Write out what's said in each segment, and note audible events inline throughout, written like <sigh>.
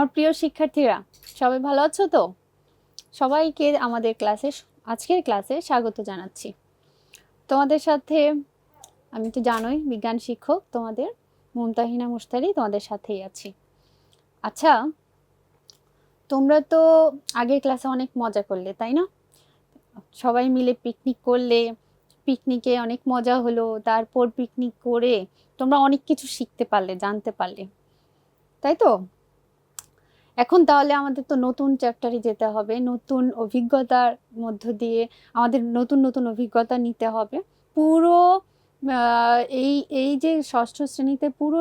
আমার প্রিয় শিক্ষার্থীরা, সবাই ভালো আছো তো? সবাইকে আমাদের ক্লাসে আজকের ক্লাসে স্বাগত জানাচ্ছি। তোমাদের সাথে, আমি তো জানোই, বিজ্ঞান শিক্ষক তোমাদের মুমতাহিনা মুস্তারি তোমাদের সাথেই আছি। আচ্ছা তোমরা তো আগের ক্লাসে অনেক মজা করলে, তাই না? সবাই মিলে পিকনিক করলে পিকনিকে অনেক মজা হলো, তারপর পিকনিক করে তোমরা অনেক কিছু শিখতে পারলে, জানতে পারলে। তাই তো? এখন তাহলে আমাদের তো নতুন চ্যাপ্টারে যেতে হবে, নতুন অভিজ্ঞতার মধ্য দিয়ে আমাদের নতুন নতুন অভিজ্ঞতা নিতে হবে। পুরো এই এই যে ষষ্ঠ শ্রেণীতে পুরো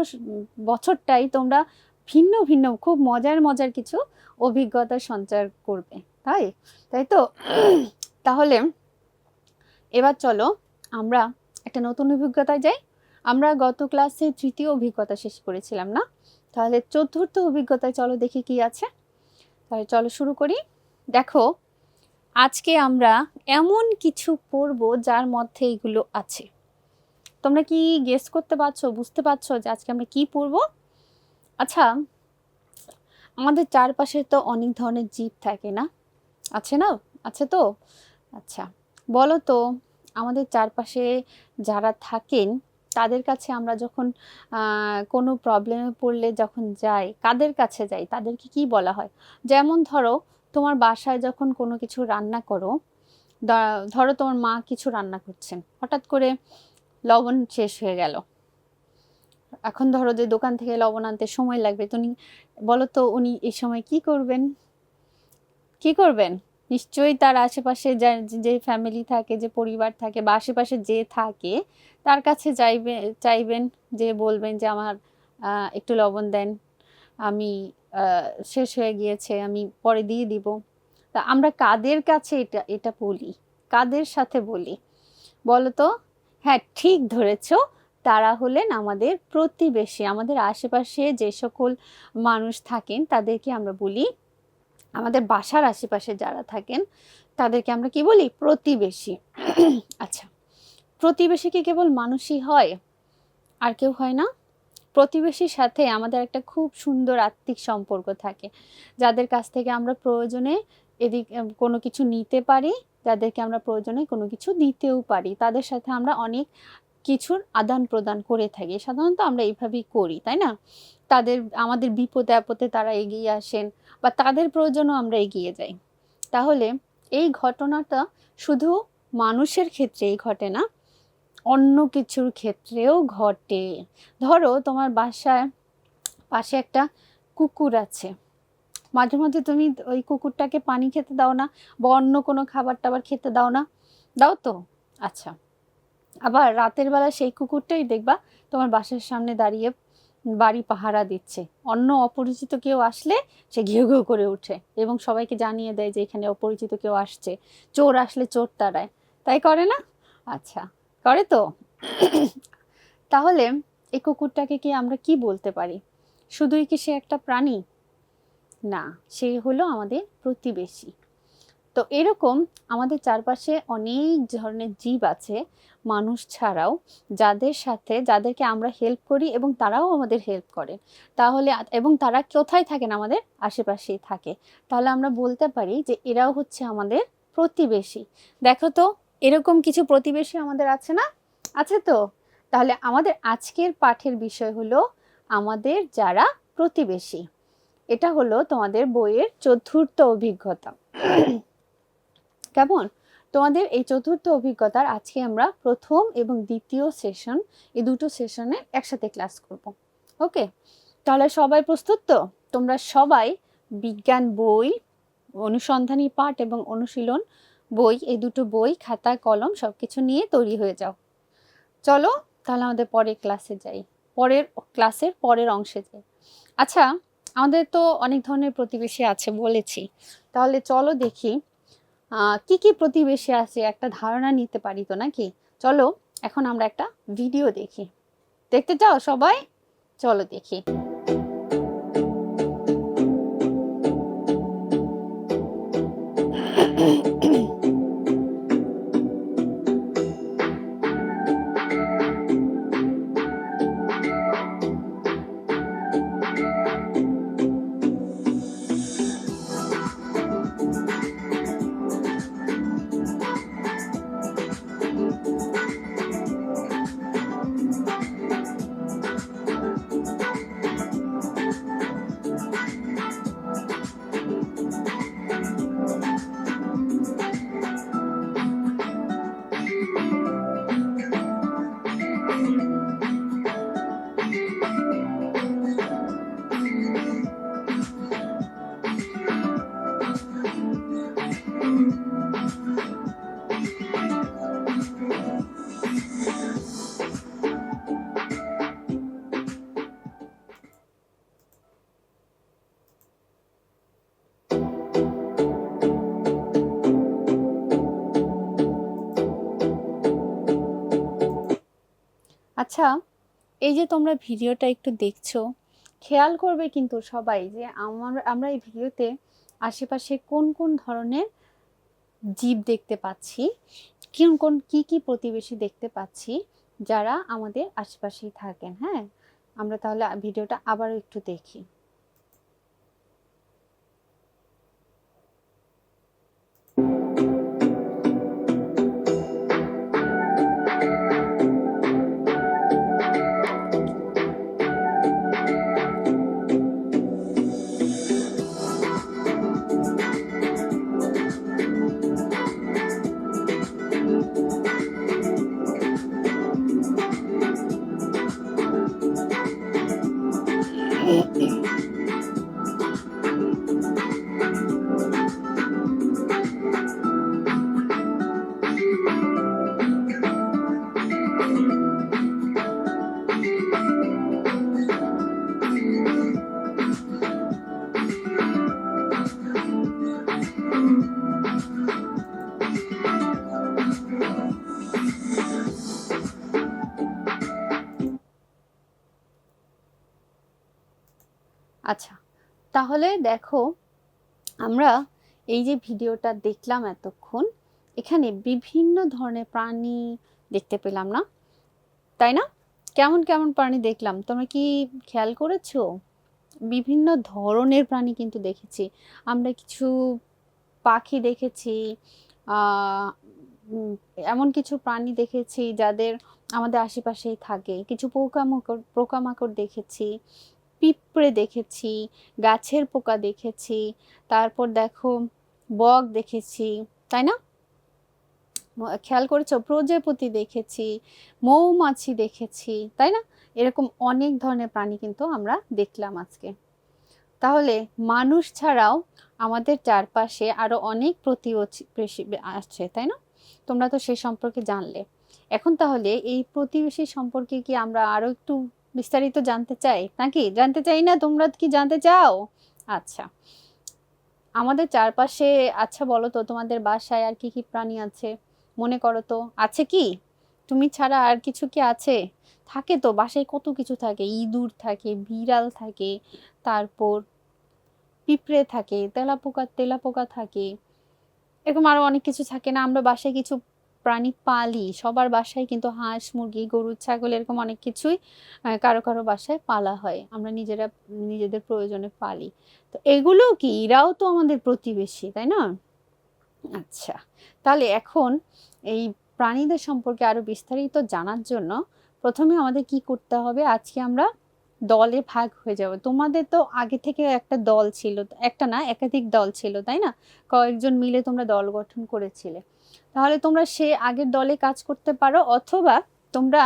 বছরটাই তোমরা ভিন্ন ভিন্ন, খুব মজার মজার কিছু অভিজ্ঞতা সঞ্চার করবে, তাই? তাই তো? <clears throat> তাহলে এবার চলো আমরা একটা নতুন অভিজ্ঞতায় যাই। আমরা গত ক্লাসে তৃতীয় অভিজ্ঞতা শেষ করেছিলাম না? তাহলে চতুর্থ অভিজ্ঞতায় চলো দেখি কি আছে। তাহলে চলো শুরু করি। দেখো, আজকে আমরা এমন কিছু পড়ব যার মধ্যে এগুলো আছে। তোমরা কি গেস করতে পারছ, বুঝতে পারছ যে আজকে আমরা কি পড়ব? আচ্ছা আমাদের চারপাশে তো অনেক ধরনের জীব থাকে না? আছে না? আছে তো? আচ্ছা বলো তো, আমাদের চারপাশে যারা থাকেন তাদের কাছে আমরা যখন কোনো প্রবলেমে পড়লে যখন যাই, কাদের কাছে যাই, তাদেরকে কি বলা হয়? যেমন ধরো, তোমার বাসায় যখন কোনো কিছু রান্না করো ধরো তোমার মা কিছু রান্না করছেন হঠাৎ করে লবণ শেষ হয়ে গেল। এখন ধরো যে দোকান থেকে লবণ আনতে সময় লাগবে তুমি বলো তো উনি এই সময় কি করবেন? কি করবেন? নিশ্চয়ই তার আশেপাশে যে ফ্যামিলি থাকে, যে পরিবার থাকে বা আশেপাশে যে থাকে, তার কাছে চাইবে চাইবেন যে বলবেন যে আমার একটু লবণ দেন, আমি শেষ হয়ে গিয়েছে, আমি পরে দিয়ে দিব। তা আমরা কাদের কাছে এটা এটা বলি? কাদের সাথে বলি? বলো তো হ্যাঁ ঠিক ধরেছ, তারা হলেন আমাদের প্রতিবেশী। আমাদের আশেপাশে যে সকল মানুষ থাকেন, তাদেরকে আমরা বলি আমাদের বাসার আশেপাশে যারা থাকেন, তাদেরকে আমরা কি বলি? প্রতিবেশী। <clears throat> আচ্ছা প্রতিবেশী কি কেবল মানুষই হয়? আর কেউ হয় না? প্রতিবেশীর সাথে আমাদের একটা খুব সুন্দর আত্মিক সম্পর্ক থাকে, যাদের কাছ থেকে আমরা প্রয়োজনে এদিক কোনো কিছু নিতে পারি, যাদেরকে আমরা প্রয়োজনে কোনো কিছু দিতেও পারি। তাদের সাথে আমরা অনেক কিছুর আদান প্রদান করে থাকি। সাধারণত আমরা এইভাবেই করি, তাই না? তাদের, আমাদের বিপদে আপদে তারা এগিয়ে আসেন বা তাদের প্রয়োজনও আমরা এগিয়ে যাই। তাহলে এই ঘটনাটা শুধু মানুষের ক্ষেত্রেই ঘটে না, অন্য কিছুর ক্ষেত্রেও ঘটে। ধরো তোমার বাসায় পাশে একটা কুকুর আছে। মাঝে মাঝে তুমি ওই কুকুরটাকে পানি খেতে দাও না বা অন্য কোনো খাবার টাবার খেতে দাও না। দাও তো? আচ্ছা। আবার রাতের বেলা সেই কুকুরটাই দেখবা তোমার বাসার সামনে দাঁড়িয়ে বাড়ি পাহারা দিচ্ছে। অন্য অপরিচিত কেউ আসলে সে ঘেউ ঘেউ করে উঠে এবং সবাইকে জানিয়ে দেয় যে এখানে অপরিচিত কেউ আসছে। চোর আসলে চোর তাড়ায়। তাই করে না? আচ্ছা করে তো। তাহলে এই কুকুরটাকে কি আমরা কি বলতে পারি? শুধুই কি সে একটা প্রাণী? না, সে হলো আমাদের প্রতিবেশী। তো এরকম আমাদের চারপাশে অনেক ধরনের জীব আছে, মানুষ ছাড়াও, যাদের সাথে, যাদেরকে আমরা হেল্প করি এবং তারাও আমাদের হেল্প করে। তাহলে এবং তারা কোথায় থাকেন? আমাদের আশেপাশেই থাকে। তাহলে আমরা বলতে পারি যে এরাও হচ্ছে আমাদের প্রতিবেশী। দেখো তো, এরকম কিছু প্রতিবেশী আমাদের আছে না? আছে তো? তাহলে আমাদের আজকের পাঠের বিষয় হলো আমাদের যারা প্রতিবেশী। এটা হলো তোমাদের বইয়ের চতুর্থ অভিজ্ঞতা। কেমন? তোমাদের এই চতুর্থ অভিজ্ঞতার আজকে আমরা প্রথম এবং দ্বিতীয় সেশন এই দুটো সেশনে একসাথে ক্লাস করব। ওকে তাহলে সবাই প্রস্তুত তো? তোমরা সবাই বিজ্ঞান বই, অনুসন্ধানী পাঠ এবং অনুশীলন বই, এই দুটো বই, খাতা, কলম সব কিছু নিয়ে তৈরি হয়ে যাও। চলো তাহলে আমাদের পরের ক্লাসে যাই। পরের ক্লাসের পরের অংশে যাই। আচ্ছা আমাদের তো অনেক ধরনের প্রতিবেশী আছে বলেছি। তাহলে চলো দেখি কি কি প্রতিবেশী আছে? একটা ধারণা নিতে পারি তো নাকি? চলো, এখন আমরা একটা ভিডিও দেখি। দেখতে চাও সবাই? চলো দেখি। আচ্ছা এই যে তোমরা ভিডিওটা একটু দেখছ, খেয়াল করবে কিন্তু সবাই যে আমার, আমরা এই ভিডিওতে আশেপাশে কোন কোন ধরনের জীব দেখতে পাচ্ছি, কোন কোন, কি কি প্রতিবেশী দেখতে পাচ্ছি যারা আমাদের আশেপাশেই থাকেন হ্যাঁ? আমরা তাহলে ভিডিওটা আবারও একটু দেখি। তাহলে দেখো, আমরা এই যে ভিডিওটা দেখলাম এতক্ষণ, এখানে বিভিন্ন ধরনের প্রাণী দেখতে পেলাম না। তাই না? কেমন কেমন প্রাণী দেখলাম? তোমরা কি খেয়াল করেছ? বিভিন্ন ধরনের প্রাণী কিন্তু দেখেছি। আমরা কিছু পাখি দেখেছি এমন কিছু প্রাণী দেখেছি যাদের আমাদের আশেপাশেই থাকে। কিছু পোকামাকড় পোকামাকড় দেখেছি। পিঁপড়ে দেখেছি, গাছের পোকা দেখেছি, তারপর দেখো বক দেখেছি, তাই না? খেয়াল করেছ? প্রজাপতি দেখেছি, মৌমাছি দেখেছি, তাই না? এরকম অনেক ধরনের প্রাণী কিন্তু আমরা দেখলাম আজকে। তাহলে মানুষ ছাড়াও আমাদের চারপাশে আরও অনেক প্রতিবেশী আছে, তাই না? তোমরা তো সে সম্পর্কে জানলে। এখন তাহলে এই প্রতিবেশী সম্পর্কে কি আমরা আরও একটু বিস্তারিত জানতে চাই? নাকি? জানতে চাই না, তোমরা কি জানতে চাও? আচ্ছা। আমাদের চারপাশে আচ্ছা বলো তো, তোমাদের বাসায় আর কি কি প্রাণী আছে? মনে করো তো। আছে কি? তুমি ছাড়া আর কিছু কি আছে? থাকে তো, বাসায় কত কিছু থাকে। ইঁদুর থাকে, বিড়াল থাকে, তারপর পিঁপড়ে থাকে, তেলাপোকা তেলাপোকা থাকে। এরকম আরও অনেক কিছু থাকে না? আমরা বাসায় কিছু প্রাণী পালি, সবার বাসায় কিন্তু হাঁস, মুরগি, গরু, ছাগল এরকম অনেক কিছুই কারও কারও বাসায় পালা হয়। আমরা নিজেরা, নিজেদের প্রয়োজনে পালি। তো এগুলো কি? এরাও তো আমাদের প্রতিবেশী, তাই না? আচ্ছা তাহলে এখন এই প্রাণীদের সম্পর্কে আরও বিস্তারিত জানার জন্য প্রথমে আমাদের কি করতে হবে? আজকে আমরা দলে ভাগ হয়ে যাব। তোমাদের তো আগে থেকে একটা দল ছিল, একটা না, একাধিক দল ছিল, তাই না? কয়েকজন মিলে তোমরা দল গঠন করেছিলে। তাহলে তোমরা সে আগের দলে কাজ করতে পারো, অথবা তোমরা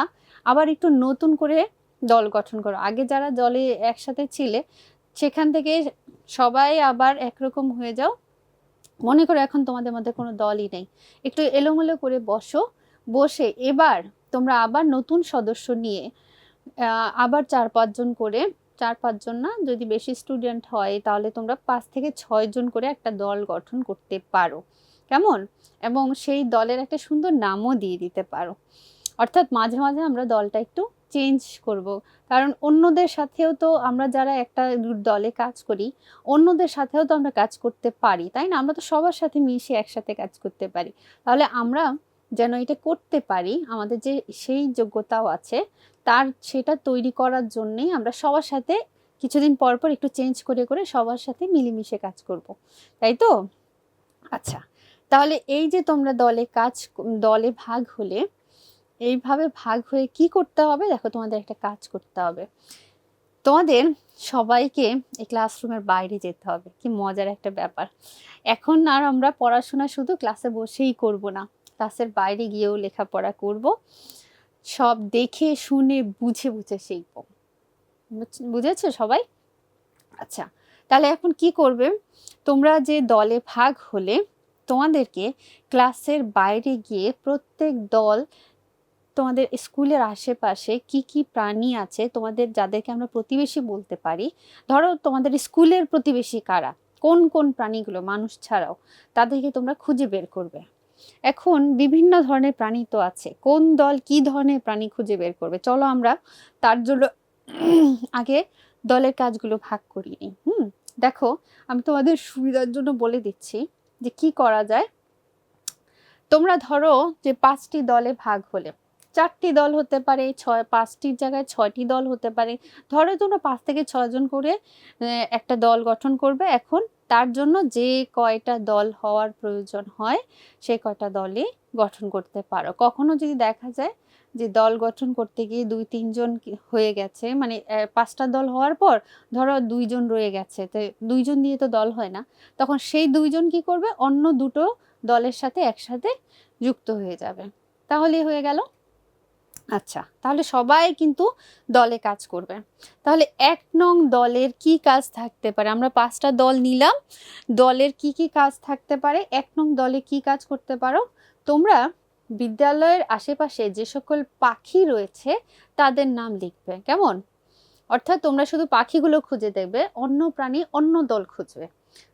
আবার একটু নতুন করে দল গঠন করো। আগে যারা দলে একসাথে ছিলে, সেখান থেকে সবাই আবার একরকম হয়ে যাও। মনে করো এখন তোমাদের মধ্যে কোনো দলই নেই। একটু এলোমেলো করে বসো। বসে এবার তোমরা আবার নতুন সদস্য নিয়ে আবার চার পাঁচজন করে, চার পাঁচজন না, যদি বেশি স্টুডেন্ট হয়, তাহলে তোমরা পাঁচ থেকে ছয় জন করে একটা দল গঠন করতে পারো। কেমন? এবং সেই দলের একটা সুন্দর নামও দিয়ে দিতে পারো। অর্থাৎ মাঝে মাঝে আমরা দলটা একটু চেঞ্জ করব। কারণ অন্যদের সাথেও তো আমরা যারা একটা দলে কাজ করি, অন্যদের সাথেও তো আমরা কাজ করতে পারি, তাই না? আমরা তো সবার সাথে মিশে একসাথে কাজ করতে পারি। তাহলে আমরা যেন এটা করতে পারি, আমাদের যে সেই যোগ্যতাও আছে, তার সেটা তৈরি করার জন্যেই আমরা সবার সাথে কিছুদিন পর পর একটু চেঞ্জ করে করে সবার সাথে মিলেমিশে কাজ করব। তাই তো? আচ্ছা। তাহলে এই যে তোমরা দলে কাজ দলে ভাগ হলে এইভাবে ভাগ হয়ে কি করতে হবে? দেখো তোমাদের একটা কাজ করতে হবে। তোমাদের সবাইকে এই ক্লাসরুমের বাইরে যেতে হবে। কি মজার একটা ব্যাপার। এখন আর আমরা পড়াশোনা শুধু ক্লাসে বসেই করব না। ক্লাসের বাইরে গিয়েও লেখাপড়া করব। সব দেখে, শুনে, বুঝে বুঝে শিখব। বুঝ- বুঝেছ সবাই? আচ্ছা তাহলে এখন কি করবে? তোমরা যে দলে ভাগ হলে তোমাদেরকে ক্লাসের বাইরে গিয়ে প্রত্যেক দল তোমাদের স্কুলের আশেপাশে কি কি প্রাণী আছে তোমাদের যাদেরকে আমরা প্রতিবেশী বলতে পারি? ধরো তোমাদের স্কুলের প্রতিবেশী কারা? কোন কোন প্রাণীগুলো? মানুষ ছাড়াও তাদেরকে তোমরা খুঁজে বের করবে। এখন বিভিন্ন ধরনের প্রাণী তো আছে। কোন দল কি ধরনের প্রাণী খুঁজে বের করবে? চলো আমরা তার জন্য আগে দলের কাজগুলো ভাগ করি নিই হুম, দেখো আমি তোমাদের সুবিধার জন্য বলে দিচ্ছি। যে কি করা যায়? তোমরা ধরো যে পাঁচটি দলে ভাগ হলে, চারটি দল হতে পারে, ছয়, পাঁচটির জায়গায় ছয়টি দল হতে পারে। ধরো তোমরা পাঁচ থেকে ছয়জন করে একটা দল গঠন করবে। এখন তার জন্য যে কয়টা দল হওয়ার প্রয়োজন হয়, সে কয়টা দলই গঠন করতে পারো। কখনো যদি দেখা যায় যে দল গঠন করতে গিয়ে দুই তিনজন হয়ে গেছে মানে পাঁচটা দল হওয়ার পর ধরো দুইজন রয়ে গেছে, তো দুইজন দিয়ে তো দল হয় না, তখন সেই দুইজন কি করবে? অন্য দুটো দলের সাথে একসাথে যুক্ত হয়ে যাবে। তাহলে হয়ে গেল। আচ্ছা তাহলে সবাই কিন্তু দলে কাজ করবে। তাহলে এক নং দলের কি কাজ থাকতে পারে? আমরা পাঁচটা দল নিলাম। দলের কি কি কাজ থাকতে পারে? এক নং দলে কি কাজ করতে পারো? তোমরা বিদ্যালয়ের আশেপাশে যে সকল পাখি রয়েছে, তাদের নাম লিখবে। কেমন? অর্থাৎ তোমরা শুধু পাখিগুলো খুঁজে দেখবে, অন্য প্রাণী অন্য দল খুঁজবে।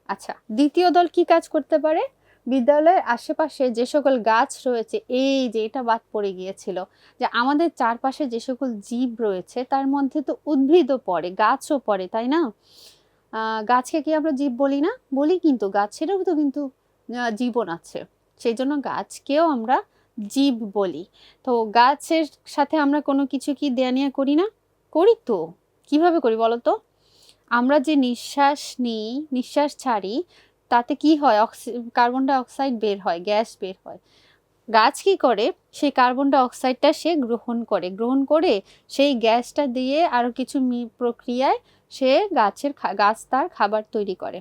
আচ্ছা দ্বিতীয় দল কি কাজ করতে পারে? বিদ্যালয়ের আশেপাশে যে সকল গাছ রয়েছে, এই যে এটা বাদ পড়ে গিয়েছিল, যে আমাদের চারপাশে যে সকল জীব রয়েছে, তার মধ্যে তো উদ্ভিদও পড়ে, গাছও পড়ে, তাই না? গাছকে কি আমরা জীব বলি না? বলি কিন্তু, গাছেরও তো কিন্তু জীবন আছে। সেই জন্য গাছকেও আমরা জীব বলি। তো গাছের সাথে আমরা কোনো কিছু কি দেয়া নেওয়া করি না? করি তো। কীভাবে করি বলো তো আমরা যে নিঃশ্বাস নিই, নিঃশ্বাস ছাড়ি তাতে কি হয়? কার্বন ডাইঅক্সাইড বের হয় গ্যাস বের হয়। গাছ কি করে? সেই কার্বন ডাই অক্সাইডটা সে গ্রহণ করে। গ্রহণ করে সেই গ্যাসটা দিয়ে আরও কিছু প্রক্রিয়ায় সে গাছের গাছ তার খাবার তৈরি করে।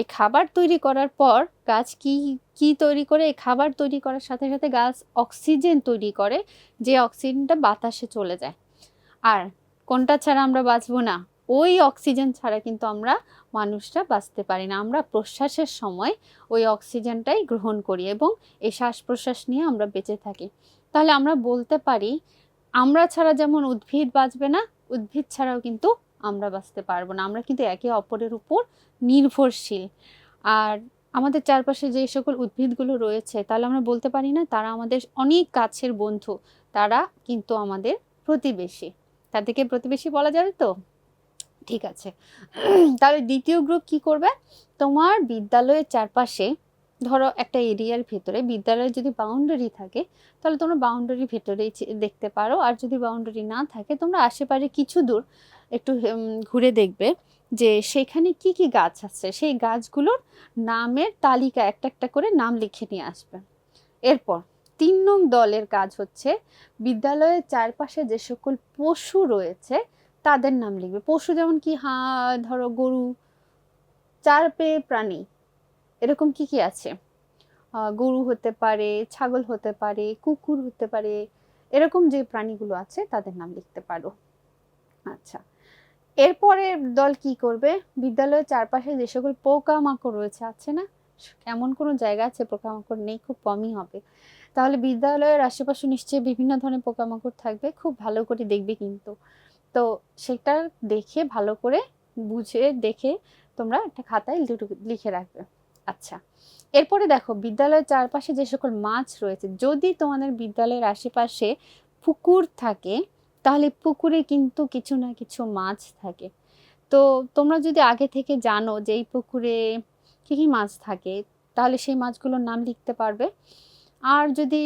এই খাবার তৈরি করার পর গাছ কি কি তৈরি করে? এই খাবার তৈরি করার সাথে সাথে গাছ অক্সিজেন তৈরি করে, যে অক্সিজেনটা বাতাসে চলে যায়। আর কোনটা ছাড়া আমরা বাঁচবো না? ওই অক্সিজেন ছাড়া কিন্তু আমরা মানুষরা বাঁচতে পারি না। আমরা প্রশ্বাসের সময় ওই অক্সিজেনটাই গ্রহণ করি এবং এই শ্বাস প্রশ্বাস নিয়ে আমরা বেঁচে থাকি। তাহলে আমরা বলতে পারি, আমরা ছাড়া যেমন উদ্ভিদ বাঁচবে না, উদ্ভিদ ছাড়াও কিন্তু আমরা বাঁচতে পারব না। আমরা কিন্তু একে অপরের উপর নির্ভরশীল। আর আমাদের চারপাশে যে সকল উদ্ভিদগুলো রয়েছে, তাহলে আমরা বলতে পারি না, তারা আমাদের অনেক কাছের বন্ধু, তারা কিন্তু আমাদের প্রতিবেশী। তাদেরকে প্রতিবেশী বলা যাবে তো? ঠিক আছে। তাহলে দ্বিতীয় গ্রুপ কি করবে? তোমার বিদ্যালয়ের চারপাশে ধরো একটা এরিয়ার ভেতরে, বিদ্যালয়ের যদি বাউন্ডারি থাকে, তাহলে তোমরা বাউন্ডারির ভেতরেই দেখতে পারো। আর যদি বাউন্ডারি না থাকে, তোমরা আশেপাশে কিছু দূর একটু ঘুরে দেখবে যে সেখানে কি কি গাছ আছে। সেই গাছগুলোর নামের তালিকা একটা একটা করে নাম লিখে নিয়ে আসবে। এরপর তিন নং দলের কাজ হচ্ছে, বিদ্যালয়ের চারপাশে যে সকল পশু রয়েছে তাদের নাম লিখবে। পশু যেমন কি হাঁ ধরো গরু চার পেয়ে প্রাণী, এরকম কি কি আছে? গরু হতে পারে, ছাগল হতে পারে, কুকুর হতে পারে, এরকম যে প্রাণীগুলো আছে তাদের নাম লিখতে পারো। আচ্ছা এরপরে দল কি করবে? বিদ্যালয়ের চারপাশে যে সকল পোকামাকড় রয়েছে, আছে না? এমন কোনো জায়গা আছে? পোকামাকড় নেই, খুব কমই হবে। তাহলে বিদ্যালয়ের আশেপাশে নিশ্চয়ই বিভিন্ন ধরনের পোকামাকড় থাকবে, খুব ভালো করে দেখবে কিন্তু। তো সেটা দেখে ভালো করে বুঝে দেখে তোমরা একটা খাতায় লিখে রাখবে। আচ্ছা এরপরে দেখো, বিদ্যালয়ের চারপাশে যে সকল মাছ রয়েছে, যদি তোমাদের বিদ্যালয়ের আশেপাশে পুকুর থাকে, তাহলে পুকুরে কিন্তু কিছু না কিছু মাছ থাকে। তো তোমরা যদি আগে থেকে জানো যে এই পুকুরে কী কী মাছ থাকে, তাহলে সেই মাছগুলোর নাম লিখতে পারবে। আর যদি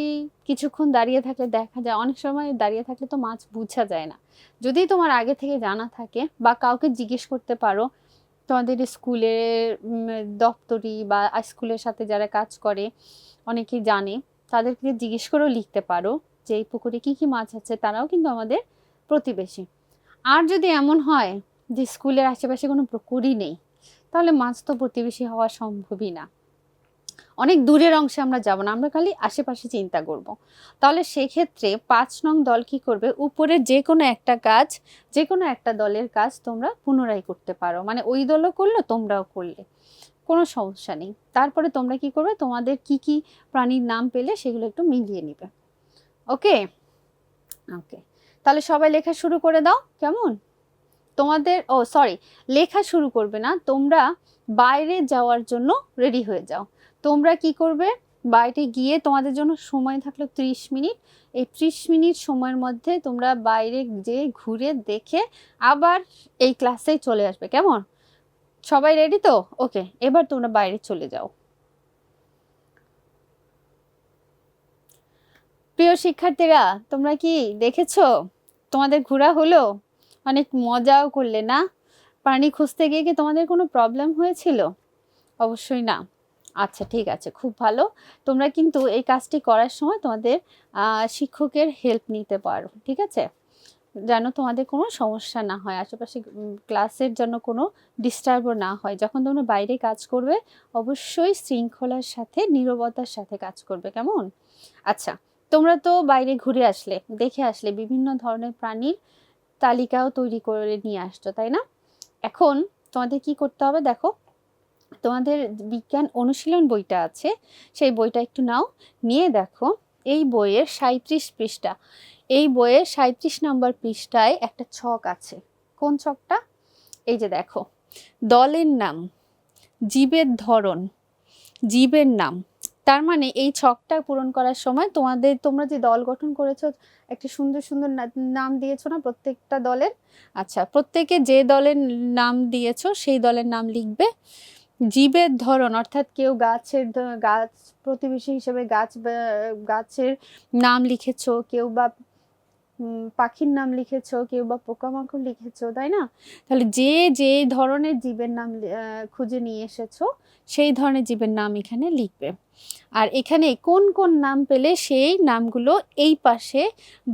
কিছুক্ষণ দাঁড়িয়ে থাকলে দেখা যায়, অনেক সময় দাঁড়িয়ে থাকলে তো মাছ বোঝা যায় না। যদি তোমার আগে থেকে জানা থাকে বা কাউকে জিজ্ঞেস করতে পারো, তোমাদের স্কুলের দপ্তরি বা স্কুলের সাথে যারা কাজ করে অনেকেই জানে, তাদেরকে জিজ্ঞেস করেও লিখতে পারো যে এই পুকুরে কী কী মাছ আছে, তারাও কিন্তু আমাদের প্রতিবেশী। আর যদি এমন হয় যে স্কুলের আশেপাশে কোনো পুকুরই নেই, তাহলে মাছ তো প্রতিবেশী হওয়া সম্ভবই না। অনেক দূরের অংশে আমরা যাব না, আমরা খালি আশেপাশে চিন্তা করব। তাহলে সেক্ষেত্রে পাঁচ নং দল কি করবে? উপরের যে কোনো একটা কাজ যে কোনো একটা দলের কাজ তোমরা পুনরায় করতে পারো। মানে ওই দলও করল, তোমরাও করলে। কোনো সমস্যা নেই। তারপরে তোমরা কি করবে? তোমাদের কি কি প্রাণীর নাম পেলে সেগুলো একটু মিলিয়ে নিবে। ওকে? ওকে। তাহলে সবাই লেখা শুরু করে দাও, কেমন? তোমাদের, ও সরি লেখা শুরু করবে না, তোমরা বাইরে যাওয়ার জন্য রেডি হয়ে যাও। তোমরা কি করবে? বাইরে গিয়ে তোমাদের জন্য সময় থাকল ত্রিশ মিনিট। এই ত্রিশ মিনিট সময়ের মধ্যে তোমরা বাইরে যেয়ে ঘুরে দেখে আবার এই ক্লাসে চলে আসবে। কেমন? সবাই রেডি তো? ওকে এবার তোমরা বাইরে চলে যাও। প্রিয় শিক্ষার্থীরা, তোমরা কি দেখেছ? তোমাদের ঘোরা হলো? অনেক মজাও করলে না? প্রাণী খুঁজতে গিয়ে কি তোমাদের কোনো প্রবলেম হয়েছিল? অবশ্যই না। আচ্ছা ঠিক আছে, খুব ভালো। তোমরা কিন্তু এই কাজটি করার সময় তোমাদের শিক্ষকের হেল্প নিতে পারো, ঠিক আছে? যেন তোমাদের কোনো সমস্যা না হয়, আশেপাশে ক্লাসের জন্য কোনো ডিস্টার্বও না হয়। যখন তোমরা বাইরে কাজ করবে, অবশ্যই শৃঙ্খলার সাথে, নীরবতার সাথে কাজ করবে, কেমন? আচ্ছা তোমরা তো বাইরে ঘুরে আসলে, দেখে আসলে, বিভিন্ন ধরনের প্রাণীর তালিকাও তৈরি করে নিয়ে আসছো, তাই না? এখন তোমাদের কি করতে হবে, দেখো তোমাদের বিজ্ঞান অনুশীলন বইটা আছে, সেই বইটা একটু নাও। নিয়ে দেখো, এই বইয়ের সাঁত্রিশ পৃষ্ঠা। এই বইয়ের সাঁত্রিশ নম্বর পৃষ্ঠায় একটা ছক আছে। কোন ছকটা? এই যে দেখো, দলের নাম, জীবের ধরন, জীবের নাম। তার মানে এই ছকটা পূরণ করার সময় তোমাদের, তোমরা যে দল গঠন করেছ, একটা সুন্দর সুন্দর নাম দিয়েছ না প্রত্যেকটা দলের? আচ্ছা প্রত্যেকে যে দলের নাম দিয়েছ, সেই দলের নাম লিখবে। জীবের ধরন, অর্থাৎ কেউ গাছের গাছ প্রতিবেশী হিসেবে গাছ গাছের নাম লিখেছো, কেউ বা পাখির নাম লিখেছো, কেউ বা পোকামাকড় লিখেছো, তাই না? তাহলে যে যে ধরনের জীবের নাম খুঁজে নিয়ে এসেছ, সেই ধরনের জীবের নাম এখানে লিখবে। আর এখানে কোন কোন নাম পেলে সেই নামগুলো এই পাশে,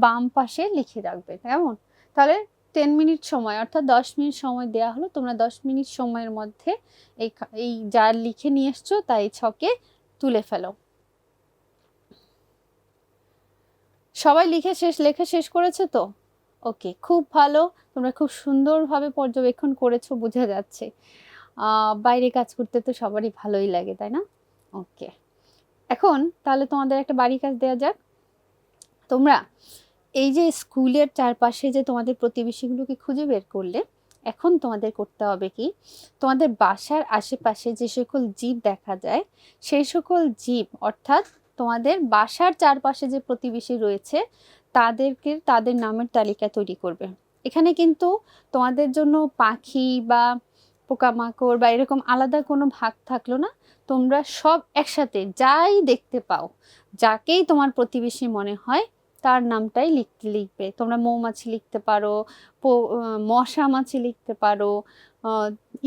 বাম পাশে লিখে রাখবে, কেমন? তাহলে টেন মিনিট সময়, অর্থাৎ দশ মিনিট সময় দেওয়া হলো। তোমরা দশ মিনিট সময়ের মধ্যে এই এই যা লিখে নিয়ে এসছো, তাই ছকে তুলে ফেলো। সবাই লিখে শেষ, লেখা শেষ করেছে তো? ওকে খুব ভালো। তোমরা খুব সুন্দরভাবে পর্যবেক্ষণ করেছ, বোঝা যাচ্ছে। বাইরে কাজ করতে তো সবারই ভালোই লাগে, তাই না? ওকে এখন তাহলে তোমাদের একটা বাড়ি কাজ দেওয়া যাক। তোমরা এই যে স্কুলের চারপাশে যে তোমাদের প্রতিবেশীগুলোকে খুঁজে বের করলে, এখন তোমাদের করতে হবে কি? তোমাদের বাসার আশেপাশে যে সকল জীব দেখা যায়, সেই সকল জীব, অর্থাৎ তোমাদের বাসার চারপাশে যে প্রতিবেশী রয়েছে, তাদেরকে, তাদের নামের তালিকা তৈরি করবে। এখানে কিন্তু তোমাদের জন্য পাখি বা পোকামাকড় বা এরকম আলাদা কোনো ভাগ থাকল না। তোমরা সব একসাথে যাই দেখতে পাও, যাকেই তোমার প্রতিবেশী মনে হয় তার নামটাই লিখতে লিখবে। তোমরা মৌমাছি লিখতে পারো মশা মাছি লিখতে পারো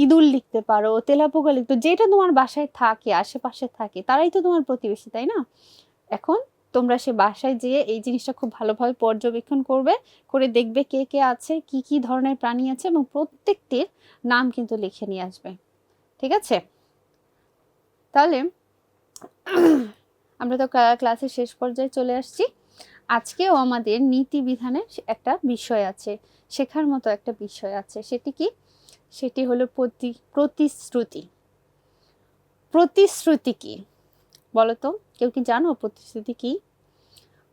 ইঁদুর লিখতে পারো, তেলাপোকা লিখতে যেটা তোমার বাসায় থাকে, আশেপাশে থাকে, তারাই তো তোমার প্রতিবেশী, তাই না? এখন তোমরা সে বাসায় যেয়ে এই জিনিসটা খুব ভালোভাবে পর্যবেক্ষণ করবে, করে দেখবে কে কে আছে, কি কি ধরনের প্রাণী আছে এবং প্রত্যেকটির নাম কিন্তু লিখে নিয়ে আসবে। ঠিক আছে? তাহলে আমরা তো ক্লাসের শেষ পর্যায়ে চলে আসছি। আজকেও আমাদের নীতি বিধানে একটা বিষয় আছে, শেখার মতো একটা বিষয় আছে। সেটি কি? সেটি হলো প্রতি, প্রতিশ্রুতি। প্রতিশ্রুতি কি? বলতো? কেউ কি জানো প্রতিশ্রুতি কি?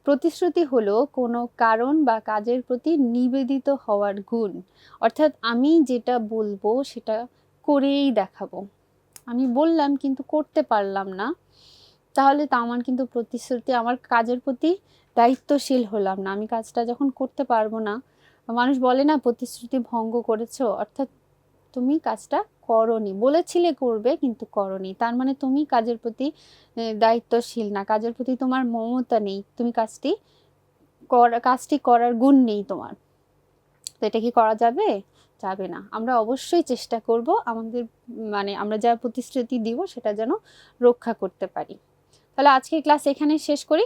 প্রতিশ্রুতি হলো কোনো কারণ বা কাজের প্রতি নিবেদিত হওয়ার গুণ। অর্থাৎ আমি যেটা বলব সেটা করেই দেখাবো। আমি বললাম কিন্তু করতে পারলাম না। তাহলে তো আমার কিন্তু প্রতিশ্রুতি, আমার কাজের প্রতি দায়িত্বশীল হলাম না। আমি কাজটা যখন করতে পারব না, মানুষ বলে না, প্রতিশ্রুতি ভঙ্গ করেছ। অর্থাৎ তুমি কাজটা করনি। বলেছিলে করবে, কিন্তু করনি। তার মানে তুমি কাজের প্রতি দায়িত্বশীল না। কাজের প্রতি তোমার মমতা নেই। তুমি কাজটি কাজটি করার গুণ নেই তোমার। তো এটা কি করা যাবে? যাবে না। আমরা অবশ্যই চেষ্টা করব আমাদের মানে আমরা যা প্রতিশ্রুতি দিব সেটা যেন রক্ষা করতে পারি। তাহলে আজকের ক্লাস এখানে শেষ করি।